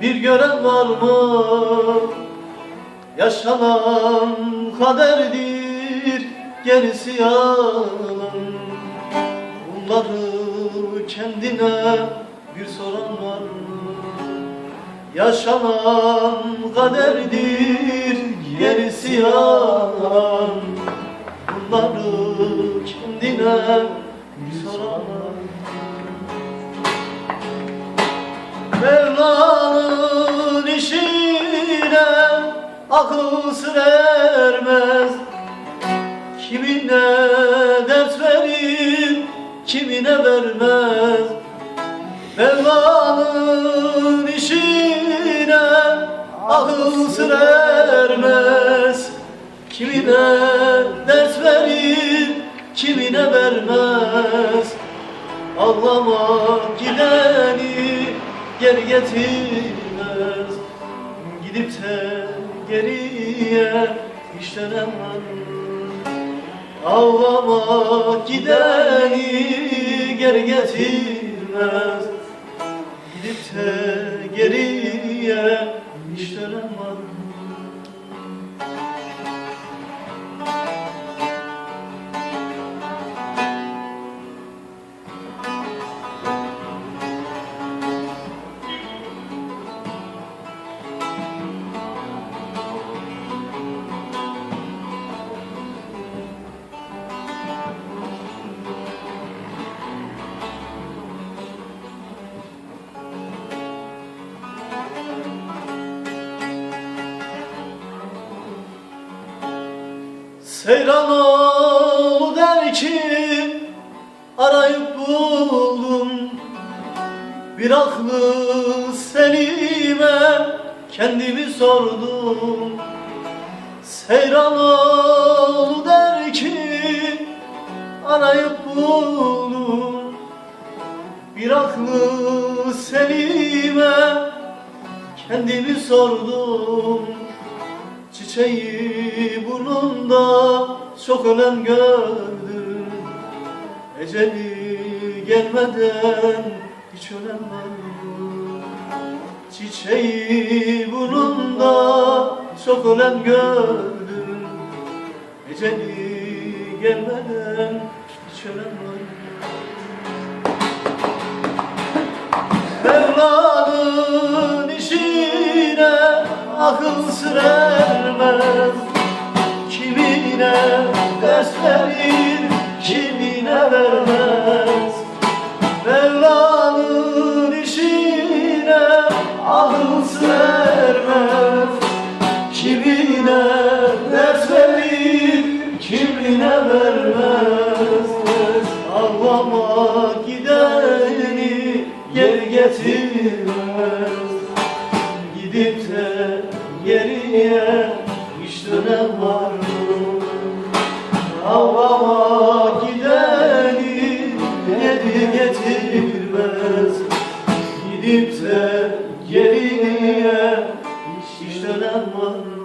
bir gören var mı? Yaşanan kaderdir gerisi yalan Bunları kendine bir soran var mı? Yaşanan kaderdir gerisi yalan Bunları kendine bir soran var mı? Akıl sır Kimine dert verir, kimine vermez. Mevla'nın işine akıl sır Kimine dert verir, kimine vermez. Ağlamak gideni geri getirmez. Gidip de geriye hiç dönem var Ağlamak gideni geri getirmez. Gidip de geriye hiç dönem var Seyran ol der ki arayıp buldum. Bir aklı selime kendimi sordum. Seyran ol der ki arayıp buldum. Bir aklı selime kendimi sordum Çiçeği burnunda çok ölen gördüm Eceli gelmeden hiç ölen var? Çiçeği burnunda çok ölen gördüm Eceli gelmeden hiç ölen var mı? Akıl sır ermez Kimine ders kimine vermez. Mevla'nın işine ermez Kimine ders kimine vermez. Ağlama gideni geri getirmez. Gidip de geriye hiç var mı? Havama gideni dedi getirmez Gidip de geriye hiç dönem var mı?